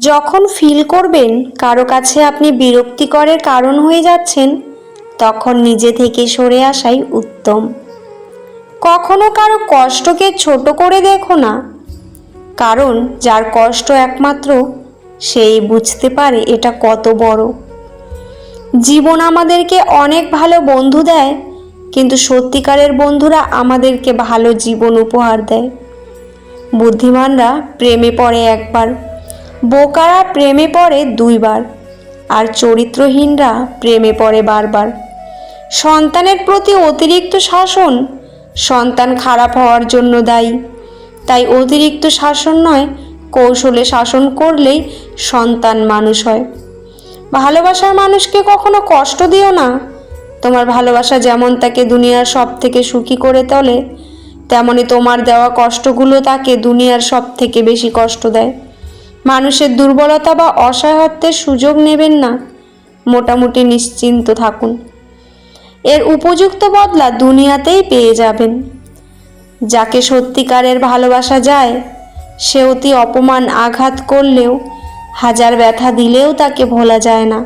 যখন ফিল করবেন কারও কাছে আপনি বিরক্তিকরের কারণ হয়ে যাচ্ছেন, তখন নিজে থেকে সরে আসাই উত্তম। কখনো কারও কষ্টকে ছোট করে দেখো না, কারণ যার কষ্ট একমাত্র সেই বুঝতে পারে এটা কত বড়। জীবন আমাদেরকে অনেক ভালো বন্ধু দেয়, কিন্তু সত্যিকারের বন্ধুরা আমাদেরকে ভালো জীবন উপহার দেয়। বুদ্ধিমানরা প্রেমে পড়ে একবার। বোকারা প্রেমে পড়ে দুইবার, আর চরিত্রহীনরা প্রেমে পড়ে বারবার। সন্তানের প্রতি অতিরিক্ত শাসন সন্তান খারাপ হওয়ার জন্য দায়ী। তাই অতিরিক্ত শাসন নয়, কৌশলে শাসন করলেই সন্তান মানুষ হয়। ভালোবাসার মানুষকে কখনো কষ্ট দিও না। তোমার ভালোবাসা যেমন তাকে দুনিয়ার সব থেকে সুখী করে তোলে, তেমনি তোমার দেওয়া কষ্টগুলো তাকে দুনিয়ার সব থেকে বেশি কষ্ট দেয়। মানুষের দুর্বলতা বা অসহায়ত্বের সুযোগ নেবেন না। মোটামুটি নিশ্চিন্ত থাকুন। এর উপযুক্ত বদলা দুনিয়াতেই পেয়ে যাবেন। যাকে সত্যিকারের ভালোবাসা যায় সে অতি অপমান আঘাত করলেও, হাজার ব্যথা দিলেও তাকে ভোলা যায় না।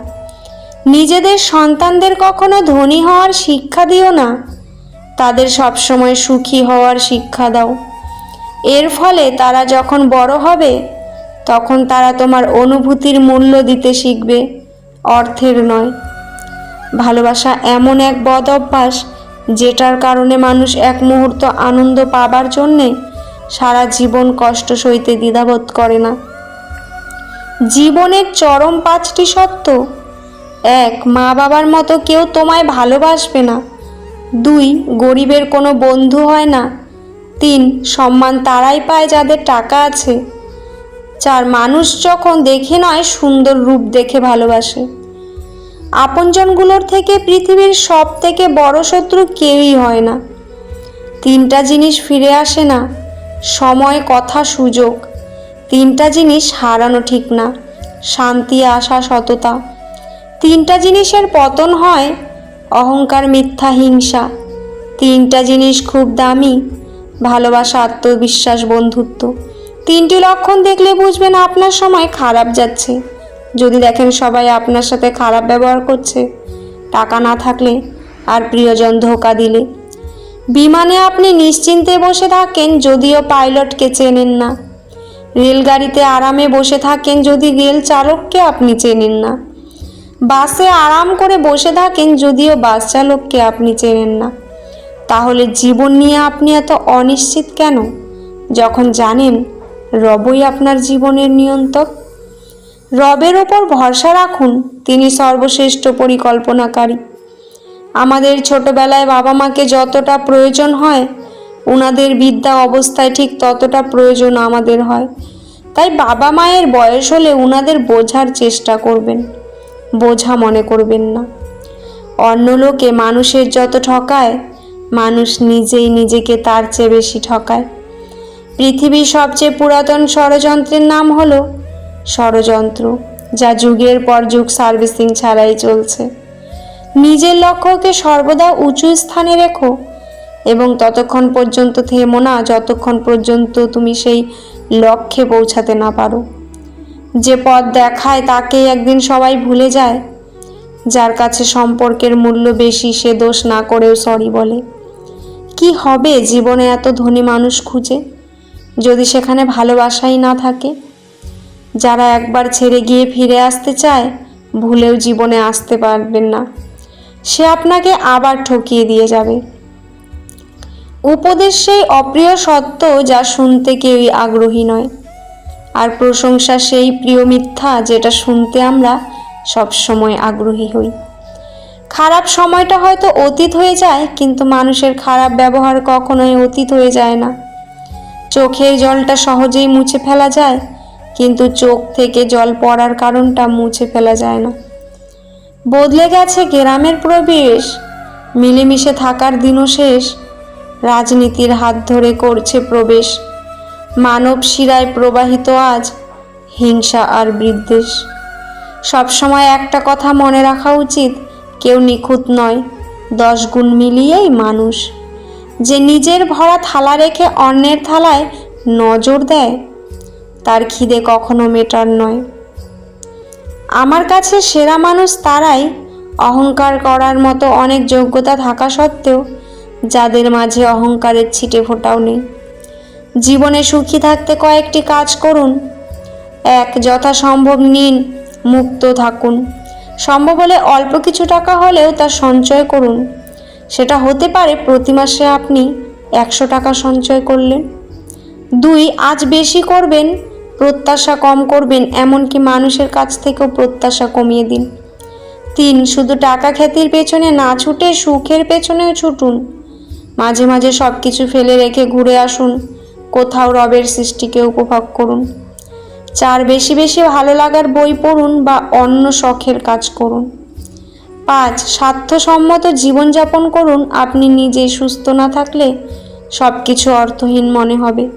নিজেদের সন্তানদের কখনো ধনী হওয়ার শিক্ষা দিও না। তাদের সবসময় সুখী হওয়ার শিক্ষা দাও। এর ফলে তারা যখন বড় হবে তখন তারা তোমার অনুভূতির মূল্য দিতে শিখবে, অর্থের নয়। ভালোবাসা এমন এক বদ অভ্যাস, যেটার কারণে মানুষ এক মুহূর্ত আনন্দ পাবার জন্যে সারা জীবন কষ্ট সইতে দ্বিধাবোধ করে না। জীবনের চরম পাঁচটি সত্য। এক মা বাবার মতো কেউ তোমায় ভালোবাসবে না। দুই, গরিবের কোনো বন্ধু হয় না। তিন, সম্মান তারাই পায় যাদের টাকা আছে। চার মানুষ যখন দেখে নয়, সুন্দর রূপ দেখে ভালোবাসে। আপনজনগুলোর থেকে পৃথিবীর সব থেকে বড় শত্রু কেউই হয় না। তিনটা জিনিস ফিরে আসে না, সময়, কথা, সুযোগ। তিনটা জিনিস হারানো ঠিক না, শান্তি, আশা, সততা। তিনটা জিনিসের পতন হয় অহংকার, মিথ্যা, হিংসা। তিনটা জিনিস খুব দামি, ভালোবাসা, আত্মবিশ্বাস, বন্ধুত্ব। তিনটি লক্ষণ দেখলে বুঝবেন আপনার সময় খারাপ যাচ্ছে। যদি দেখেন সবাই আপনার সাথে খারাপ ব্যবহার করছে, টাকা না থাকলে আর প্রিয়জন ধোকা দিলে। বিমানে আপনি নিশ্চিন্তে বসে থাকেন যদিও পাইলটকে চেনেন না। রেলগাড়িতে আরামে বসে থাকেন যদি রেল চালককে আপনি চেনেন না। বাসে আরাম করে বসে থাকেন যদিও বাস চালককে আপনি চেনেন না। তাহলে জীবন নিয়ে আপনি এত অনিশ্চিত কেন? যখন জানেন রবই আপনার জীবনের নিয়ন্ত্রক। রবের ওপর ভরসা রাখুন, তিনি সর্বশ্রেষ্ঠ পরিকল্পনাকারী। আমাদের ছোটবেলায় বাবা মাকে যতটা প্রয়োজন হয় ওনাদের বিদ্যা অবস্থায় ঠিক ততটা প্রয়োজন আমাদের হয়। তাই বাবা মায়ের বয়স হলে ওনাদের বোঝার চেষ্টা করবেন, বোঝা মনে করবেন না। অন্য লোকে মানুষের যত ঠকায়, মানুষ নিজেই নিজেকে তার চেয়ে বেশি ঠকায়। পৃথিবীর সবচেয়ে পুরাতন ষড়যন্ত্রের নাম হলো ষড়যন্ত্র, যা যুগের পর যুগ সার্ভিসিং ছাড়াই চলছে। নিজের লক্ষ্যকে সর্বদা উঁচু স্থানে রেখো এবং ততক্ষণ পর্যন্ত থেমো না, যতক্ষণ পর্যন্ত তুমি সেই লক্ষ্যে পৌঁছাতে না পারো। যে পথ দেখায় তাকেই একদিন সবাই ভুলে যায়, যার কাছে সম্পর্কের মূল্য বেশি সে দোষ না করেও সরি বলে। কি হবে জীবনে এত ধনী মানুষ খুঁজে? যদি সেখানে ভালোবাসাই না থাকে। যারা একবার ছেড়ে গিয়ে ফিরে আসতে চায়, ভুলেও জীবনে আসতে পারবেন না। সে আপনাকে আবার ঠকিয়ে দিয়ে যাবে। উপদেশ সেই অপ্রিয় সত্য যা শুনতে কেউই আগ্রহী নয়। আর প্রশংসা সেই প্রিয় মিথ্যা যেটা শুনতে আমরা সবসময় আগ্রহী হই। খারাপ সময়টা হয়তো অতীত হয়ে যায়, কিন্তু মানুষের খারাপ ব্যবহার কখনোই অতীত হয়ে যায় না। চোখের জলটা সহজেই মুছে ফেলা যায়, কিন্তু চোখ থেকে জল পড়ার কারণটা মুছে ফেলা যায় না। বদলে গেছে গ্রামের প্রবেশ, মিলেমিশে থাকার দিনও শেষ, রাজনীতির হাত ধরে করছে প্রবেশ, মানব শিরায় প্রবাহিত আজ হিংসা আর বিদ্বেষ। সবসময় একটা কথা মনে রাখা উচিত, কেউ নিখুঁত নয়, দশ গুণ মিলিয়েই মানুষ। যে নিজের ভরা থালা রেখে অন্যের থালায় নজর দেয়, তার খিদে কখনো মেটার নয়। আমার কাছে সেরা মানুষ তারাই, অহংকার করার মতো অনেক যোগ্যতা থাকা সত্ত্বেও যাদের মাঝে অহংকারের ছিটে ফোটাও নেই। জীবনে সুখী থাকতে কয়েকটি কাজ করুন। এক, যথাসম্ভব নিন, মুক্ত থাকুন। সম্ভব হলে অল্প কিছু টাকা হলেও তা সঞ্চয় করুন। সেটা হতে পারে প্রতি মাসে আপনি একশো টাকা সঞ্চয় করলেন। দুই, আজ বেশি করবেন, প্রত্যাশা কম করবেন, এমনকি মানুষের কাছ থেকেও প্রত্যাশা কমিয়ে দিন। তিন, শুধু টাকা খ্যাতির পেছনে না ছুটে সুখের পেছনেও ছুটুন। মাঝে মাঝে সব কিছু ফেলে রেখে ঘুরে আসুন, কোথাও রবের সৃষ্টিকে উপভোগ করুন। চার, বেশি বেশি ভালো লাগার বই পড়ুন বা অন্য শখের কাজ করুন। পাঁচ, স্বার্থসম্মত জীবনযাপন করুন। আপনি নিজে সুস্থ না থাকলে সব কিছু অর্থহীন মনে হবে।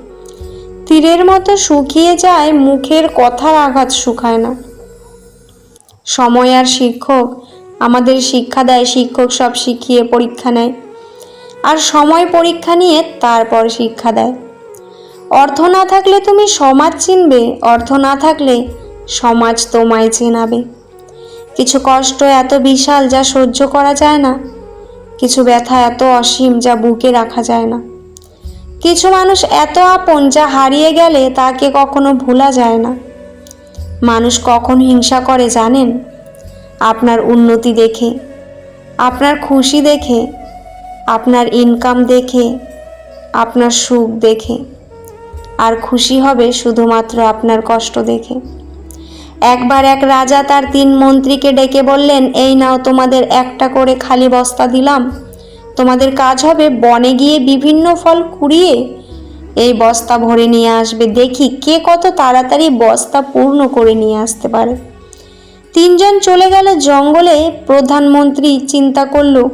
তীরের মতো শুকিয়ে যায়, মুখের কথার আঘাত শুকায় না। সময় আর শিক্ষক, আমাদের শিক্ষা দেয়, শিক্ষক সব শিখিয়ে পরীক্ষা নেয়। আর সময় পরীক্ষা নিয়ে তারপর শিক্ষা দেয়। অর্থ না থাকলে তুমি সমাজ চিনবে, অর্থ না থাকলে সমাজ তোমায় চেনাবে। কিছু কষ্ট এত বিশাল যা সহ্য করা যায় না। কিছু ব্যথা এত অসীম যা বুকে রাখা যায় না। কিছু মানুষ এত আপন যা হারিয়ে গেলে তাকে কখনো ভোলা যায় না। মানুষ কখন হিংসা করে জানেন? আপনার উন্নতি দেখে, আপনার খুশি দেখে, আপনার ইনকাম দেখে, আপনার সুখ দেখে। আর খুশি হবে শুধুমাত্র আপনার কষ্ট দেখে। একবার এক রাজা তার তিন মন্ত্রীকে ডেকে বললেন, এই নাও, তোমাদের একটা করে খালি বস্তা দিলাম। তোমাদের কাজ হবে বনে গিয়ে বিভিন্ন ফল কুড়িয়ে এই বস্তা ভরে নিয়ে আসবে। দেখি কে কত তাড়াতাড়ি বস্তা পূর্ণ করে নিয়ে আসতে পারে। তিনজন চলে গেল জঙ্গলে। প্রধানমন্ত্রী চিন্তা করল,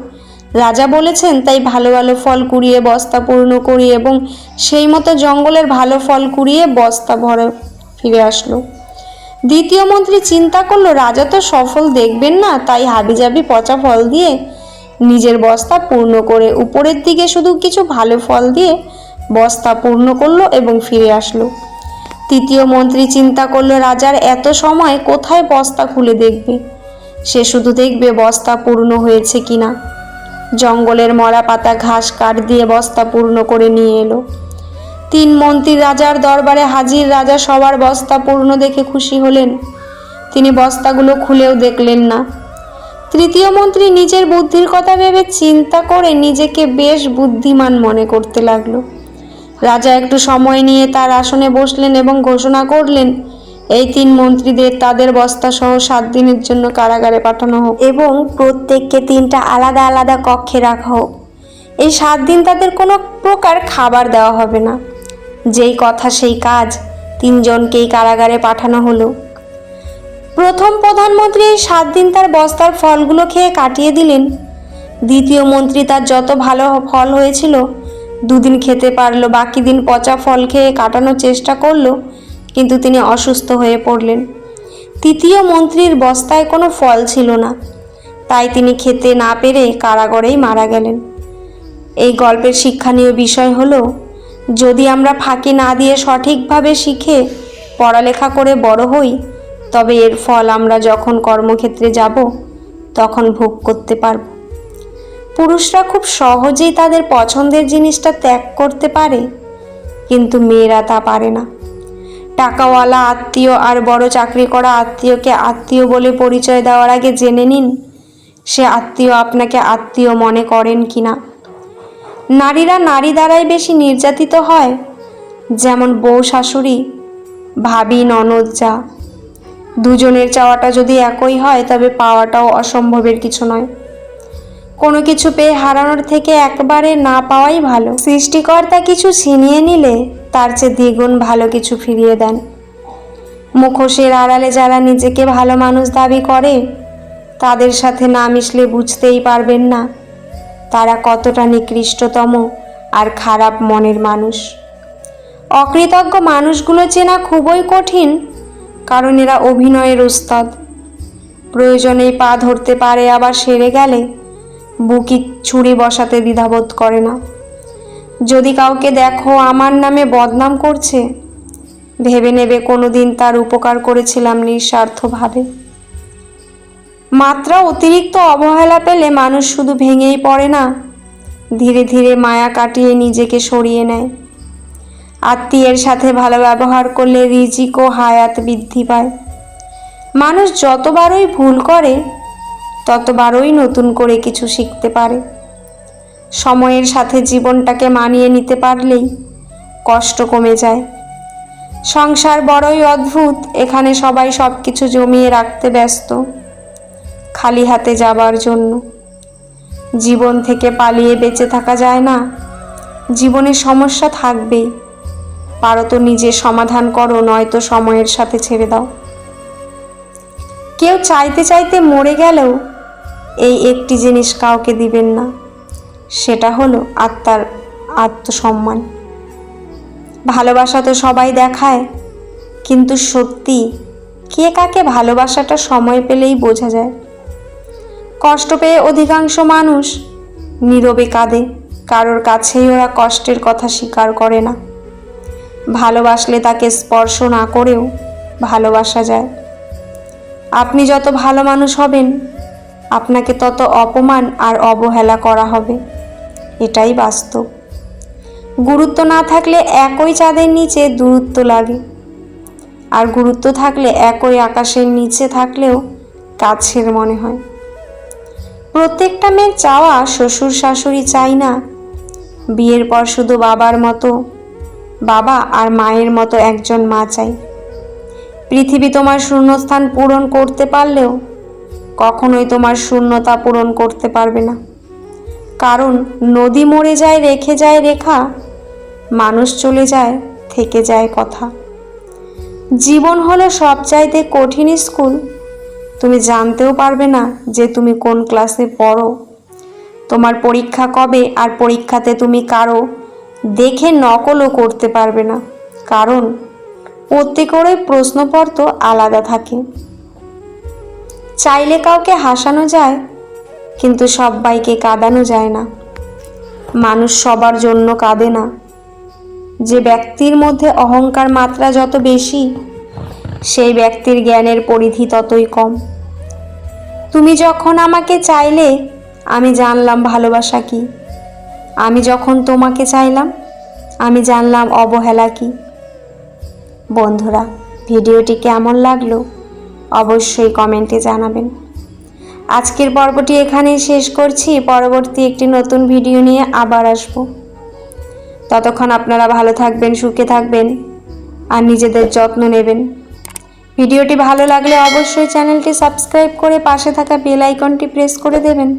রাজা বলেছেন তাই ভালো ভালো ফল কুড়িয়ে বস্তা পূর্ণ করি এবং সেই মতো জঙ্গলের ভালো ফল কুড়িয়ে বস্তা ভরে ফিরে আসলো। দ্বিতীয় মন্ত্রী চিন্তা করল, রাজা তো সফল দেখবেন না, তাই হাবিজাবি পচা ফল দিয়ে নিজের বস্তা পূর্ণ করে উপরের দিকে শুধু কিছু ভালো ফল দিয়ে বস্তা পূর্ণ করল এবং ফিরে আসলো। তৃতীয় মন্ত্রী চিন্তা করল, রাজার এত সময় কোথায় বস্তা খুলে দেখবে? সে শুধু দেখবে বস্তা পূর্ণ হয়েছে কিনা। জঙ্গলের মরা পাতা ঘাস কাঠ দিয়ে বস্তা পূর্ণ করে নিয়ে এলো। তিন মন্ত্রী রাজার দরবারে হাজির রাজা সবার বস্তা পূর্ণ দেখে খুশি হলেন। তিনি বস্তাগুলো খুলেও দেখলেন না। তৃতীয় মন্ত্রী নিজের বুদ্ধির কথা ভেবে চিন্তা করে নিজেকে বেশ বুদ্ধিমান মনে করতে লাগল। রাজা একটু সময় নিয়ে তার আসনে বসলেন এবং ঘোষণা করলেন, এই তিন মন্ত্রীদের তাদের বস্তা সহ সাত দিনের জন্য কারাগারে পাঠানো হোক এবং প্রত্যেককে তিনটা আলাদা আলাদা কক্ষে রাখা হোক। এই সাত দিন তাদের কোনো প্রকার খাবার দেওয়া হবে না। যেই কথা সেই কাজ, তিনজনকেই কারাগারে পাঠানো হলো। প্রথম প্রধানমন্ত্রী সাত দিন তার বস্তার ফলগুলো খেয়ে কাটিয়ে দিলেন। দ্বিতীয় মন্ত্রী তার যত ভালো ফল হয়েছিল, দুদিন খেতে পারল, বাকি দিন পচা ফল খেয়ে কাটানোর চেষ্টা করল, কিন্তু তিনি অসুস্থ হয়ে পড়লেন। তৃতীয় মন্ত্রীর বস্তায় কোনো ফল ছিল না, তাই তিনি খেতে না পেরে কারাগারেই মারা গেলেন। এই গল্পের শিক্ষণীয় বিষয় হলো যদি আমরা ফাঁকি না দিয়ে সঠিকভাবে শিখে পড়ালেখা করে বড় হই, তবে এর ফল আমরা যখন কর্মক্ষেত্রে যাব, তখন ভোগ করতে পারব। পুরুষরা খুব সহজেই তাদের পছন্দের জিনিসটা ত্যাগ করতে পারে, কিন্তু মেয়েরা তা পারে না। টাকাওয়ালা আত্মীয় আর বড় চাকরি করা আত্মীয়কে আত্মীয় বলে পরিচয় দেওয়ার আগে জেনে নিন, সে আত্মীয় আপনাকে আত্মীয় মনে করেন কি না নারীরা নারী দ্বারাই বেশি নির্যাতিত হয়। যেমন বউ শাশুড়ি, ভাবি ননদ যা দুজনের চাওয়াটা যদি একই হয়, তবে পাওয়াটাও অসম্ভবের কিছু নয়। কোনো কিছু পেয়ে হারানোর থেকে একবারে না পাওয়াই ভালো। সৃষ্টিকর্তা কিছু ছিনিয়ে নিলে তার চেয়ে দ্বিগুণ ভালো কিছু ফিরিয়ে দেন। মুখোশের আড়ালে যারা নিজেকে ভালো মানুষ দাবি করে, তাদের সাথে না মিশলে বুঝতেই পারবেন না। তারা কতটা নিকৃষ্টতম আর খারাপ মনের মানুষ। অকৃতজ্ঞ মানুষগুলো চেনা খুবই কঠিন, কারণ এরা অভিনয়ের ওস্তাদ। প্রয়োজনেই পা ধরতে পারে, আবার সেরে গেলে বুকি ছুরি বসাতে দ্বিধাবোধ করে না। যদি কাউকে দেখো আমার নামে বদনাম করছে, ভেবে নেবে কোনো দিন তার উপকার করেছিলাম নিঃস্বার্থভাবে। মাত্রা অতিরিক্ত অবহেলা পেলে মানুষ শুধু ভেঙেই পড়ে না। ধীরে ধীরে মায়া কাটিয়ে নিজেকে সরিয়ে নেয়। আত্মীয়ের সাথে ভালো ব্যবহার করলে রিজিক ও হায়াত বৃদ্ধি পায়। মানুষ যতবারই ভুল করে, ততবারই নতুন করে কিছু শিখতে পারে। সময়ের সাথে জীবনটাকে মানিয়ে নিতে পারলেই কষ্ট কমে যায়। সংসার বড়ই অদ্ভুত, এখানে সবাই সব কিছু জমিয়ে রাখতে ব্যস্ত। খালি হাতে যাবার জন্য। জীবন থেকে পালিয়ে বেঁচে থাকা যায় না। জীবনে সমস্যা থাকবেই। পারো তো নিজে সমাধান করো, নয়তো সময়ের সাথে ছেড়ে দাও। কেউ চাইতে চাইতে মরে গেলেও এই একটি জিনিস কাউকে দিবেন না। সেটা হলো আত্মার আত্মসম্মান। ভালোবাসা তো সবাই দেখায়, কিন্তু সত্যি কে কাকে ভালোবাসাটা সময় পেলেই বোঝা যায়। কষ্ট পেয়ে অধিকাংশ মানুষ নীরবে কাঁদে। কারোর কাছেই ওরা কষ্টের কথা স্বীকার করে না। ভালোবাসলে তাকে স্পর্শ না করেও ভালোবাসা যায়। আপনি যত ভালো মানুষ হবেন, আপনাকে তত অপমান আর অবহেলা করা হবে। এটাই বাস্তব। গুরুত্ব না থাকলে একই চাঁদের নিচে দূরত্ব লাগে। আর গুরুত্ব থাকলে একই আকাশের নিচে থাকলেও কাছের মনে হয়। প্রত্যেকটা মেয়ের চাওয়া শ্বশুর শাশুড়ি চাই না। বিয়ের পর শুধু বাবার মতো, বাবা আর মায়ের মতো একজন মা চাই। পৃথিবী তোমার শূন্যস্থান পূরণ করতে পারলেও কখনোই তোমার শূন্যতা পূরণ করতে পারবে না। কারণ নদী মরে যায়, রেখে যায় রেখা, মানুষ চলে যায়, থেকে যায় কথা। জীবন হলো সবচাইতে কঠিন স্কুল তুমি জানতেও পারবে না যে তুমি কোন ক্লাসে পড়ো। তোমার পরীক্ষা কবে আর পরীক্ষাতে তুমি কারও দেখে নকলও করতে পারবে না। কারণ প্রত্যেকেরই প্রশ্নপত্র আলাদা থাকে। চাইলে কাউকে হাসানো যায়, কিন্তু সবাইকে কাঁদানো যায় না। মানুষ সবার জন্য কাঁদে না। যে ব্যক্তির মধ্যে অহংকার মাত্রা যত বেশি সেই ব্যক্তির জ্ঞানের পরিধি ততই কম। তুমি যখন আমাকে চাইলে, আমি জানলাম ভালোবাসা কি। আমি যখন তোমাকে চাইলাম, আমি জানলাম অবহেলা কি। বন্ধুরা, ভিডিওটি কেমন লাগল অবশ্যই কমেন্টে জানাবেন। আজকের পর্বটি এখানেই শেষ করছি। পরবর্তী একটি নতুন ভিডিও নিয়ে আবার আসব। ততক্ষণ আপনারা ভালো থাকবেন, সুখে থাকবেন আর নিজেদের যত্ন নেবেন। ভিডিওটি ভালো লাগলে অবশ্যই চ্যানেলটি সাবস্ক্রাইব করে পাশে থাকা বেল আইকনটি প্রেস করে দেবেন।